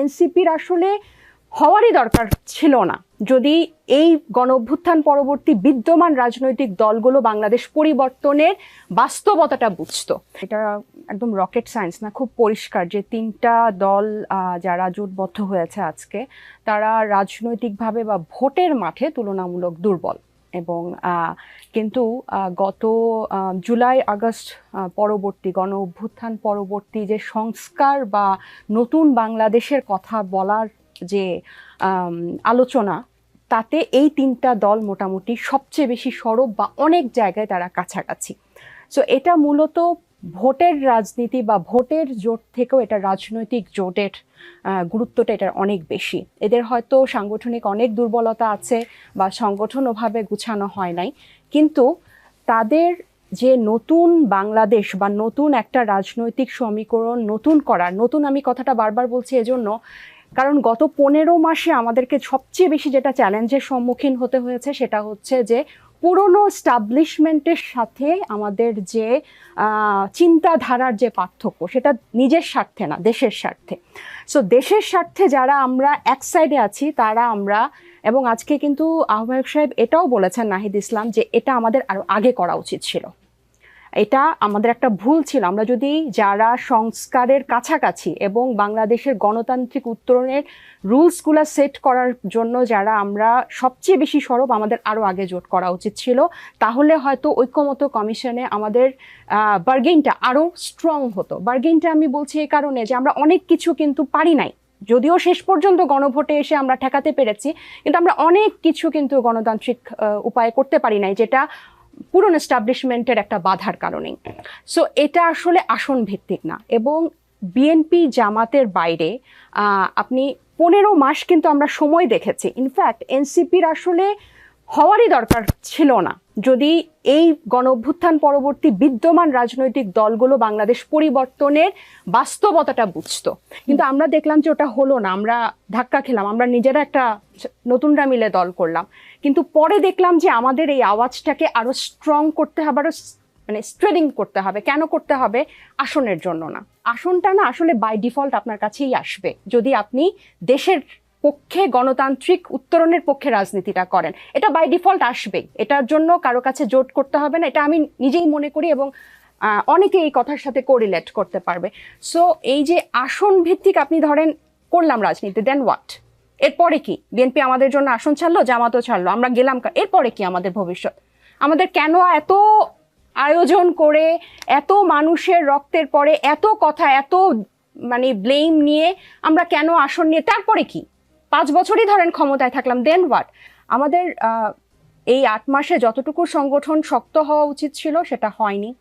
এনসিপির আসলে হওয়ারই দরকার ছিল না। যদি এই গণ অভ্যুত্থান পরবর্তী বিদ্যমান রাজনৈতিক দলগুলো বাংলাদেশ পরিবর্তনের বাস্তবতাটা বুঝত। এটা একদম রকেট সায়েন্স না, খুব পরিষ্কার যে তিনটা দল যারা জোটবদ্ধ হয়েছে আজকে, তারা রাজনৈতিকভাবে বা ভোটের মাঠে তুলনামূলক দুর্বল। এবং কিন্তু গত জুলাই, আগস্ট পরবর্তী গণ অভ্যুত্থান পরবর্তী যে সংস্কার বা নতুন বাংলাদেশের কথা বলার যে আলোচনা, তাতে এই তিনটা দল মোটামুটি সবচেয়ে বেশি সরব বা অনেক জায়গায় তারা কাছাকাছি। সো এটা মূলত ভোটের রাজনীতি বা ভোটের জোট থেকেও এটা রাজনৈতিক জোটের গুরুত্বটা এটার অনেক বেশি। এদের হয়তো সাংগঠনিক অনেক দুর্বলতা আছে বা সংগঠন ওভাবে গুছানো হয় নাই। কিন্তু তাদের যে নতুন বাংলাদেশ বা নতুন একটা রাজনৈতিক সমীকরণ নতুন করার, নতুন আমি কথাটা বারবার বলছি এজন্য, কারণ গত পনেরো মাসে আমাদেরকে সবচেয়ে বেশি যেটা চ্যালেঞ্জের সম্মুখীন হতে হয়েছে সেটা হচ্ছে যে পুরনো স্টাবলিশমেন্টের সাথে আমাদের যে চিন্তাধারার যে পার্থক্য, সেটা নিজের স্বার্থে না, দেশের স্বার্থে। সো দেশের স্বার্থে যারা আমরা এক সাইডে আছি, তারা আমরা, এবং আজকে কিন্তু আহ্বায়ক সাহেব এটাও বলেছেন, নাহিদ ইসলাম, যে এটা আমাদের আরও আগে করা উচিত ছিল। এটা আমাদের একটা ভুল ছিল। আমরা যদি যারা সংস্কারের কাছাকাছি এবং বাংলাদেশের গণতান্ত্রিক উত্তরণের রুলসগুলো সেট করার জন্য যারা আমরা সবচেয়ে বেশি সরব আমাদের আরও আগে জোট করা উচিত ছিল, তাহলে হয়তো ঐক্যমত কমিশনে আমাদের বার্গেনটা আরও স্ট্রং হতো। বার্গেনটা আমি বলছি এই কারণে যে আমরা অনেক কিছু কিন্তু পারি নাই। যদিও শেষ পর্যন্ত গণভোটে এসে আমরা ঠেকাতে পেরেছি, কিন্তু আমরা অনেক কিছু কিন্তু গণতান্ত্রিক উপায়ে করতে পারি নাই, যেটা পুরনো এস্টাবলিশমেন্টের একটা বাধার কারণে। সো এটা আসলে আসন ভিত্তিক না। এবং বিএনপি জামাতের বাইরে আপনি পনেরো মাস কিন্তু আমরা সময় দেখেছি। ইনফ্যাক্ট এনসিপির আসলে হওয়ারই দরকার ছিল না। যদি এই গণ অভ্যুত্থান পরবর্তী বিদ্যমান রাজনৈতিক দলগুলো বাংলাদেশ পরিবর্তনের বাস্তবতাটা বুঝতো। কিন্তু আমরা দেখলাম যে ওটা হলো না, আমরা ধাক্কা খেলাম, আমরা নিজেরা একটা নতুনরা মিলে দল করলাম। কিন্তু পরে দেখলাম যে আমাদের এই আওয়াজটাকে আরও স্ট্রং করতে হবে, আরও স- মানে স্ট্রেডিং করতে হবে। কেন করতে হবে? আসনের জন্য না। আসনটা না আসলে বাই ডিফল্ট আপনার কাছেই আসবে। যদি আপনি দেশের পক্ষে গণতান্ত্রিক উত্তরণের পক্ষে রাজনীতিটা করেন। এটা বাই ডিফল্ট আসবেই এটার জন্য কারও কাছে জোট করতে হবে না। এটা আমি নিজেই মনে করি এবং অনেকে এই কথার সাথে কোরিলেট করতে পারবে। সো এই যে আসন ভিত্তিক আপনি ধরেন করলাম রাজনীতি দেন হোয়াট এরপরে কি? বিএনপি আমাদের জন্য আসন ছাড়লো জামাতও ছাড়লো। আমরা গেলাম এরপরে কি আমাদের ভবিষ্যৎ? আমাদের কেন এত আয়োজন করে, এত মানুষের রক্তের পরে, এত কথা, এত মানে ব্লেম নিয়ে আমরা কেন আসন নিয়ে তারপরে কি? পাঁচ বছরই ধরেন ক্ষমতায় থাকলাম দেন হোয়াট আমাদের এই আট মাসে যতটুকু সংগঠন শক্ত হওয়া উচিত ছিল সেটা হয়নি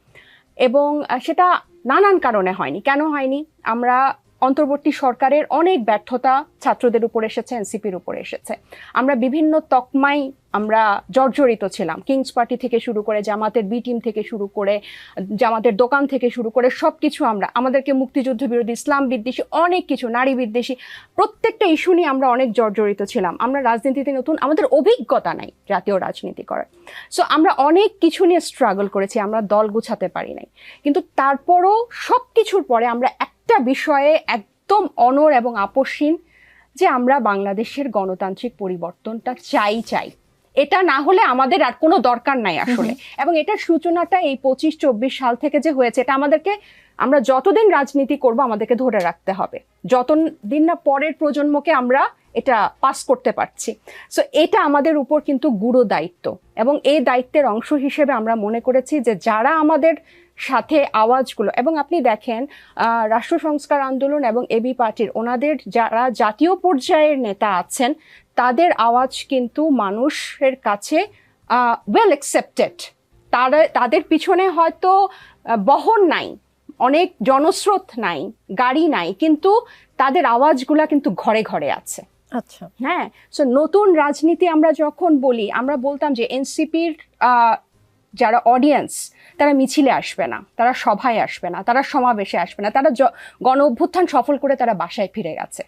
এবং সেটা নানান কারণে হয়নি। কেন হয়নি? আমরা অন্তর্বর্তী সরকারের অনেক ব্যর্থতা ছাত্রদের উপর এসেছে, এনসিপির উপর এসেছে। আমরা বিভিন্ন তকমাই আমরা জর্জরিত ছিলাম। কিংস পার্টি থেকে শুরু করে জামাতের বি টিম থেকে শুরু করে, জামাতের দোকান থেকে শুরু করে সব কিছু আমরা, আমাদেরকে মুক্তিযুদ্ধ বিরোধী, ইসলাম বিদ্বেষী, অনেক কিছু, নারী বিদ্বেষী, প্রত্যেকটা ইস্যু নিয়ে আমরা অনেক জর্জরিত ছিলাম। আমরা রাজনীতিতে নতুন, আমাদের অভিজ্ঞতা নাই জাতীয় রাজনীতি করার। সো আমরা অনেক কিছু নিয়ে স্ট্রাগল করেছি, আমরা দল গুছাতে পারি নাই। কিন্তু তারপরও সব কিছুর পরে আমরা একটা বিষয়ে একদম অনর এবং আপসীন যে আমরা বাংলাদেশের গণতান্ত্রিক পরিবর্তনটা চাই চাই। এটা না হলে আমাদের আর কোনো দরকার নাই আসলে। এবং এটার সূচনাটা এই পঁচিশ চব্বিশ সাল থেকে যে হয়েছে এটা আমাদেরকে আমরা যতদিন রাজনীতি করব আমাদেরকে ধরে রাখতে হবে। যতদিন না পরের প্রজন্মকে আমরা এটা পাস করতে পারছি। সো এটা আমাদের উপর কিন্তু গুরু দায়িত্ব। এবং এই দায়িত্বের অংশ হিসেবে আমরা মনে করেছি যে যারা আমাদের সাথে আওয়াজগুলো। এবং আপনি দেখেন রাষ্ট্র সংস্কার আন্দোলন এবং এবি পার্টির ওনাদের যারা জাতীয় পর্যায়ের নেতা আছেন তাদের আওয়াজ কিন্তু মানুষের কাছে ওয়েল অ্যাকসেপ্টেড তারা তাদের পিছনে হয়তো বহন নাই অনেক জনস্রোত নাই গাড়ি নাই কিন্তু তাদের আওয়াজগুলা কিন্তু ঘরে ঘরে আছে। আচ্ছা। হ্যাঁ সো নতুন রাজনীতি আমরা যখন বলি আমরা বলতাম যে এনসিপির যারা অডিয়েন্স তারা মিছিলে আসবে না, তারা সভায় আসবে না, তারা সমাবেশে আসবে না, তারা গণ অভ্যুত্থান সফল করে তারা বাসায় ফিরে গেছে।